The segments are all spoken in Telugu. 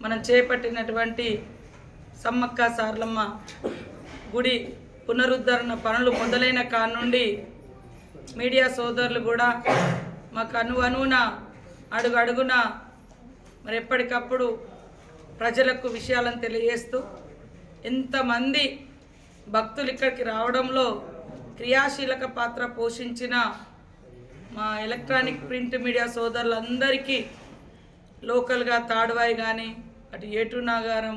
మనం చేపట్టినటువంటి సమ్మక్క సార్లమ్మ గుడి పునరుద్ధరణ పనులు మొదలైన కానుండి మీడియా సోదరులు కూడా మాకు అను అనువున అడుగు అడుగున మరి ఎప్పటికప్పుడు ప్రజలకు విషయాలను తెలియజేస్తూ ఎంతమంది భక్తులు ఇక్కడికి రావడంలో క్రియాశీలక పాత్ర పోషించిన మా ఎలక్ట్రానిక్ ప్రింట్ మీడియా సోదరులందరికీ లోకల్గా తాడువాయి కానీ అటు ఏటు నాగారం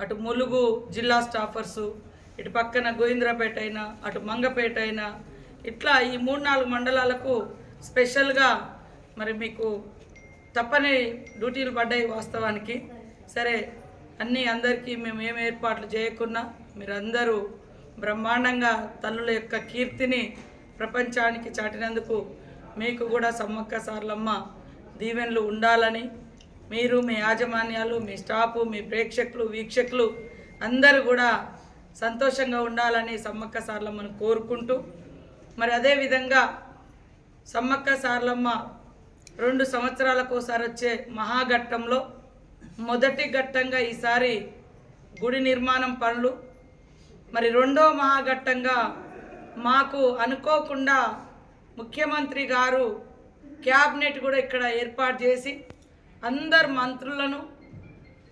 అటు ములుగు జిల్లా స్టాఫర్సు ఇటు పక్కన గోవింద్రాపేట అయినా అటు మంగపేట అయినా ఇట్లా ఈ మూడు నాలుగు మండలాలకు స్పెషల్గా మరి మీకు తప్పని డ్యూటీలు పడ్డాయి వాస్తవానికి. సరే అన్నీ అందరికీ మేము ఏం ఏర్పాట్లు చేయకున్నా మీరందరూ బ్రహ్మాండంగా తల్లుల యొక్క కీర్తిని ప్రపంచానికి చాటినందుకు మీకు కూడా సమ్మక్క సార్లమ్మ దీవెనలు ఉండాలని మీరు మీ యాజమాన్యాలు మీ స్టాఫ్ మీ ప్రేక్షకులు వీక్షకులు అందరూ కూడా సంతోషంగా ఉండాలని సమ్మక్క సార్లమ్మను కోరుకుంటూ మరి అదేవిధంగా సమ్మక్క సార్లమ్మ రెండు సంవత్సరాలకు ఒకసారి వచ్చే మహాఘట్టంలో మొదటి ఘట్టంగా ఈసారి గుడి నిర్మాణం పనులు. మరి రెండో మహాఘట్టంగా మాకు అనుకోకుండా ముఖ్యమంత్రి గారు క్యాబినెట్ కూడా ఇక్కడ ఏర్పాటు చేసి అందరు మంత్రులను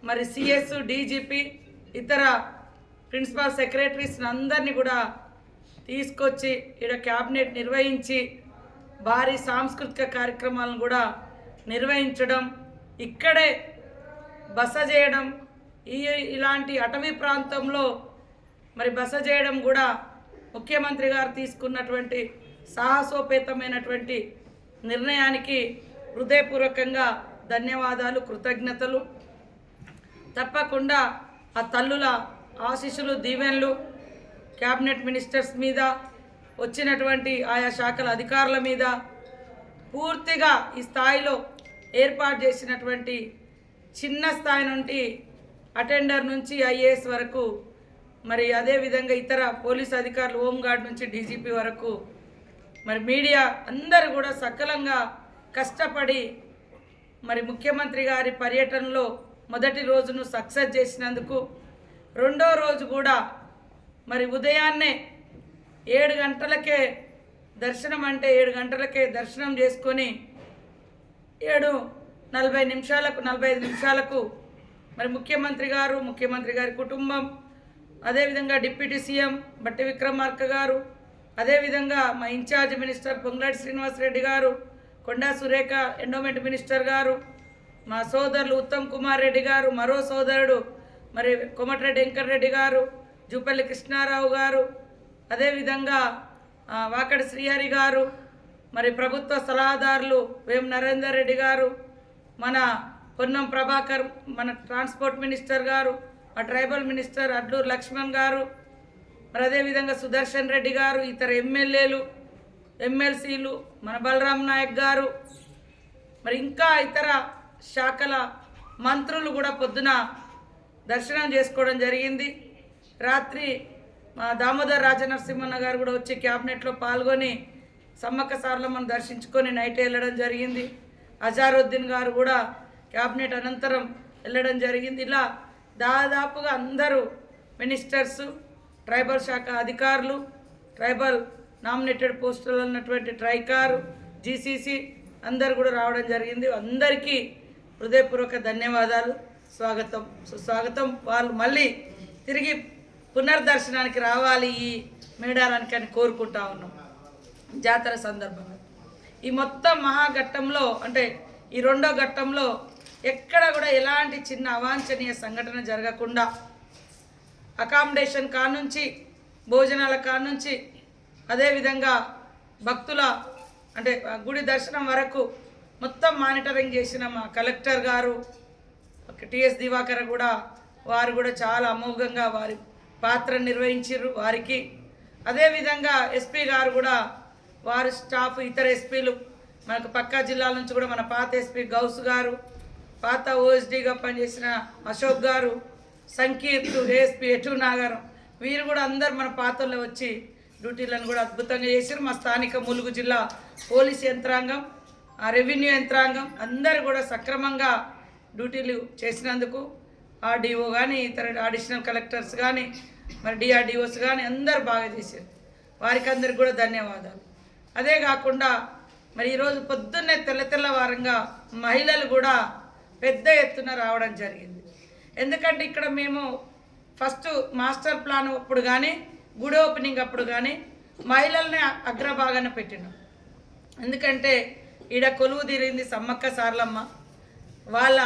మరి సిఎస్ డీజీపీ ఇతర ప్రిన్సిపల్ సెక్రటరీస్ని అందరినీ కూడా తీసుకొచ్చి ఇక్కడ క్యాబినెట్ నిర్వహించి భారీ సాంస్కృతిక కార్యక్రమాలను కూడా నిర్వహించడం ఇక్కడే బస చేయడం ఈ ఇలాంటి అటవీ ప్రాంతంలో మరి బస చేయడం కూడా ముఖ్యమంత్రి గారు తీసుకున్నటువంటి సాహసోపేతమైనటువంటి నిర్ణయానికి హృదయపూర్వకంగా ధన్యవాదాలు కృతజ్ఞతలు. తప్పకుండా ఆ తల్లుల ఆశీస్సులు దీవెనలు క్యాబినెట్ మినిస్టర్స్ మీద వచ్చినటువంటి ఆయా శాఖల అధికారుల మీద పూర్తిగా ఈ స్థాయిలో ఏర్పాటు చేసినటువంటి చిన్న స్థాయి నుండి అటెండర్ నుంచి ఐఏఎస్ వరకు మరి అదేవిధంగా ఇతర పోలీస్ అధికారులు హోంగార్డ్ నుంచి డీజీపీ వరకు మరి మీడియా అందరూ కూడా సకలంగా కష్టపడి మరి ముఖ్యమంత్రి గారి పర్యటనలో మొదటి రోజును సక్సెస్ చేసినందుకు రెండో రోజు కూడా మరి ఉదయాన్నే ఏడు గంటలకే దర్శనం అంటే ఏడు గంటలకే దర్శనం చేసుకొని ఏడు నలభై నిమిషాలకు నలభై ఐదు నిమిషాలకు మరి ముఖ్యమంత్రి గారు ముఖ్యమంత్రి గారి కుటుంబం అదేవిధంగా డిప్యూటీ సీఎం బట్టి విక్రమార్క గారు అదేవిధంగా మా ఇన్ఛార్జ్ మినిస్టర్ పొంగులాటి శ్రీనివాసరెడ్డి గారు కొండా సురేఖ ఎండోమెంట్ మినిస్టర్ గారు మా సోదరులు ఉత్తమ్ కుమార్ రెడ్డి గారు మరో సోదరుడు మరి కొమటిరెడ్డి వెంకటరెడ్డి గారు జూపల్లి కృష్ణారావు గారు అదేవిధంగా వాకడి శ్రీహరి గారు మరి ప్రభుత్వ సలహాదారులు వేం నరేందర్ రెడ్డి గారు మన పొన్నం ప్రభాకర్ మన ట్రాన్స్పోర్ట్ మినిస్టర్ గారు మా ట్రైబల్ మినిస్టర్ అడ్లూరు లక్ష్మణ్ గారు మరి అదేవిధంగా సుదర్శన్ రెడ్డి గారు ఇతర ఎమ్మెల్యేలు ఎమ్మెల్సీలు మన బలరాం నాయక్ గారు మరి ఇంకా ఇతర శాఖల మంత్రులు కూడా పొద్దున దర్శనం చేసుకోవడం జరిగింది. రాత్రి మా దామోదర్ రాజనరసింహన్న గారు కూడా వచ్చి క్యాబినెట్లో పాల్గొని సమ్మక్క సార్లమ్మను దర్శించుకొని నైట్ వెళ్ళడం జరిగింది. అజారుద్దీన్ గారు కూడా క్యాబినెట్ అనంతరం వెళ్ళడం జరిగింది. ఇలా దాదాపుగా అందరూ మినిస్టర్స్ ట్రైబల్ శాఖ అధికారులు ట్రైబల్ నామినేటెడ్ పోస్టులు ఉన్నటువంటి ట్రైకారు జీసీసీ అందరు కూడా రావడం జరిగింది. అందరికీ హృదయపూర్వక ధన్యవాదాలు. స్వాగతం. సుస్వాగతం వాళ్ళు మళ్ళీ తిరిగి పునర్దర్శనానికి రావాలి ఈ మేడారానికి అని కోరుకుంటా ఉన్నాం. జాతర సందర్భంగా. ఈ మొత్తం మహాఘట్టంలో అంటే ఈ రెండో ఘట్టంలో ఎక్కడ కూడా ఎలాంటి చిన్న అవాంఛనీయ సంఘటన జరగకుండా అకామిడేషన్ కానుంచి భోజనాల కానుంచి అదేవిధంగా భక్తుల అంటే గుడి దర్శనం వరకు మొత్తం మానిటరింగ్ చేసిన మా కలెక్టర్ గారు టిఎస్ దివాకర్ కూడా వారు కూడా చాలా అమోఘంగా వారి పాత్ర నిర్వహించారు వారికి. అదేవిధంగా ఎస్పీ గారు కూడా వారి స్టాఫ్ ఇతర ఎస్పీలు మనకు పక్కా జిల్లాల నుంచి కూడా మన పాత ఎస్పీ గౌస్ గారు పాత ఓఎస్డీగా పనిచేసిన అశోక్ గారు సంకీర్తు ఏఎస్పీ ఎటు నాగారం వీరు కూడా అందరు మన పాతల్లో వచ్చి డ్యూటీలను కూడా అద్భుతంగా చేశారు. మా స్థానిక ములుగు జిల్లా పోలీస్ యంత్రాంగం రెవెన్యూ యంత్రాంగం అందరూ కూడా సక్రమంగా డ్యూటీలు చేసినందుకు ఆర్డీఓ కానీ ఇతర అడిషనల్ కలెక్టర్స్ కానీ మరి డిఆర్డిఓస్ కానీ అందరు బాగా చేశారు. వారికి అందరికి కూడా ధన్యవాదాలు. అదే కాకుండా మరి ఈరోజు పొద్దున్నే తెల్ల తెల్లవారంగా మహిళలు కూడా పెద్ద ఎత్తున రావడం జరిగింది. ఎందుకంటే ఇక్కడ మేము ఫస్ట్ మాస్టర్ ప్లాన్ అప్పుడు కానీ గుడి ఓపెనింగ్ అప్పుడు కానీ మహిళల్ని అగ్రభాగాన పెట్టినాం ఎందుకంటే ఈడ కొలువు తీరింది సమ్మక్క సార్లమ్మ. వాళ్ళ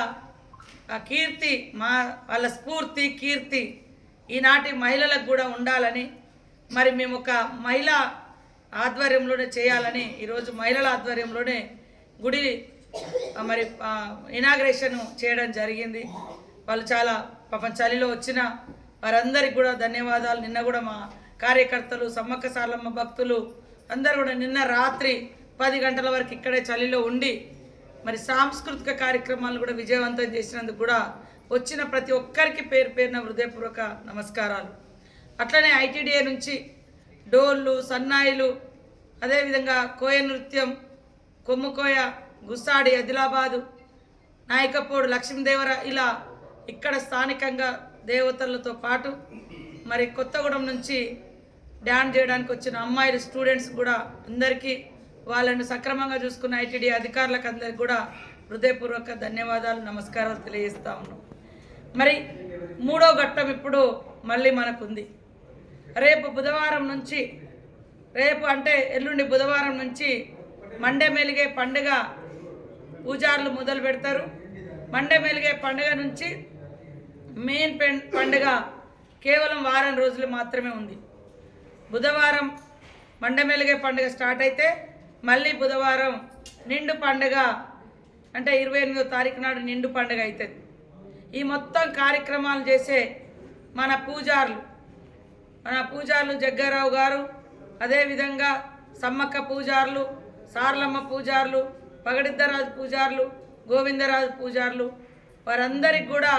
కీర్తి మా వాళ్ళ స్ఫూర్తి కీర్తి ఈనాటి మహిళలకు కూడా ఉండాలని మరి మేము ఒక మహిళ ఆధ్వర్యంలోనే చేయాలని ఈరోజు మహిళల ఆధ్వర్యంలోనే గుడి మరి ఇనాగ్రేషన్ చేయడం జరిగింది. వాళ్ళు చాలా పాపం చలిలో వచ్చిన వారందరికి కూడా ధన్యవాదాలు. నిన్న కూడా మా కార్యకర్తలు సమ్మక్క సార్లమ్మ భక్తులు అందరూ కూడా నిన్న రాత్రి పది గంటల వరకు ఇక్కడే చలిలో ఉండి మరి సాంస్కృతిక కార్యక్రమాలు కూడా విజయవంతం చేసినందుకు కూడా వచ్చిన ప్రతి ఒక్కరికి పేరు పేరున హృదయపూర్వక నమస్కారాలు. అట్లనే ఐటీడీఏ నుంచి డోళ్ళు సన్నాయిలు అదేవిధంగా కోయ నృత్యం కొమ్ముకోయ గుస్సాడి ఆదిలాబాదు నాయకపోడు లక్ష్మీదేవర ఇలా ఇక్కడ స్థానికంగా దేవతలతో పాటు మరి కొత్తగూడెం నుంచి డ్యాన్స్ చేయడానికి వచ్చిన అమ్మాయిలు స్టూడెంట్స్ కూడా అందరికీ వాళ్ళను సక్రమంగా చూసుకున్న ఐటీడీ అధికారులకు అందరికి కూడా హృదయపూర్వక ధన్యవాదాలు నమస్కారాలు తెలియజేస్తా ఉన్నాం. మరి మూడో ఘట్టం ఇప్పుడు మళ్ళీ మనకుంది. రేపు బుధవారం నుంచి రేపు అంటే ఎల్లుండి బుధవారం నుంచి మండే మెలిగే పండుగ పూజారులు మొదలు పెడతారు. మండే మెలిగే పండుగ నుంచి మెయిన్ పండుగ కేవలం వారం రోజులు మాత్రమే ఉంది. బుధవారం మండమెలిగే పండుగ స్టార్ట్ అయితే మళ్ళీ బుధవారం నిండు పండుగ అంటే ఇరవై ఎనిమిదో తారీఖు నాడు నిండు పండుగ అవుతుంది ఈ మొత్తం కార్యక్రమాలు చేసే మన పూజారులు మన పూజారులు జగ్గారావు గారు అదేవిధంగా సమ్మక్క పూజారులు సార్లమ్మ పూజారులు పగడిద్దరాజు పూజారులు గోవిందరాజు పూజారులు వారందరికి కూడా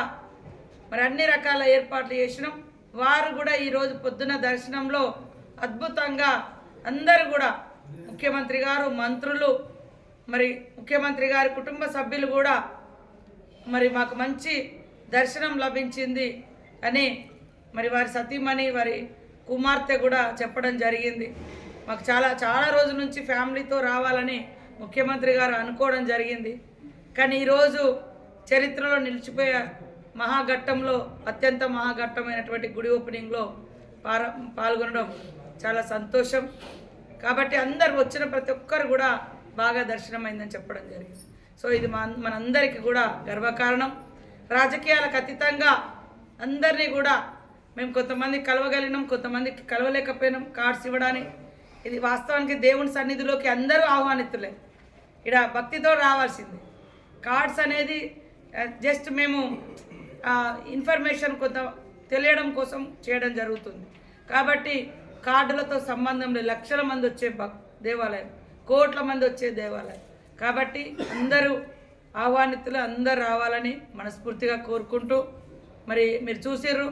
మరి అన్ని రకాల ఏర్పాట్లు చేసినాం. వారు కూడా ఈరోజు పొద్దున దర్శనంలో అద్భుతంగా అందరూ కూడా ముఖ్యమంత్రి గారు మంత్రులు మరి ముఖ్యమంత్రి గారి కుటుంబ సభ్యులు కూడా మరి మాకు మంచి దర్శనం లభించింది అని మరి వారి సతీమణి వారి కుమార్తె కూడా చెప్పడం జరిగింది. మాకు చాలా చాలా రోజుల నుంచి ఫ్యామిలీతో రావాలని ముఖ్యమంత్రి గారు అనుకోవడం జరిగింది. కానీ ఈరోజు చరిత్రలో నిలిచిపోయే మహాఘట్టంలో అత్యంత మహాఘట్టమైనటువంటి గుడి ఓపెనింగ్లో పార పాల్గొనడం చాలా సంతోషం. కాబట్టి అందరు వచ్చిన ప్రతి ఒక్కరు కూడా బాగా దర్శనమైందని చెప్పడం జరిగింది. సో ఇది మన మనందరికీ కూడా గర్వకారణం. రాజకీయాలకు అతీతంగా అందరినీ కూడా మేము కొంతమంది కలవగలిగినాం కొంతమందికి కలవలేకపోయినాం కార్డ్స్ ఇవ్వడానికి. ఇది వాస్తవానికి దేవుని సన్నిధిలోకి అందరూ ఆహ్వానితులే. ఇక్కడ భక్తితో రావాల్సింది. కార్డ్స్ అనేది జస్ట్ మేము ఇన్ఫర్మేషన్ కొంత తెలియడం కోసం చేయడం జరుగుతుంది. కాబట్టి కార్డులతో సంబంధం లేదు. లక్షల మంది వచ్చే దేవాలయం. కోట్ల మంది వచ్చే దేవాలయం. కాబట్టి అందరూ ఆహ్వానితులు అందరు రావాలని మనస్ఫూర్తిగా కోరుకుంటూ మరి మీరు చూసిర్రు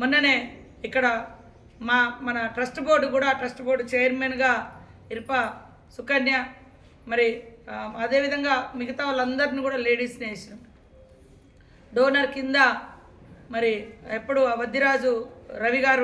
మొన్ననే ఇక్కడ మా మన ట్రస్ట్ బోర్డు కూడా ట్రస్ట్ బోర్డు చైర్మన్గా ఇరుప సుకన్య మరి అదేవిధంగా మిగతా వాళ్ళందరిని కూడా లేడీస్ని వేసినాం డోనర్ కింద మరి ఎప్పుడు వద్దిరాజు రవి గారు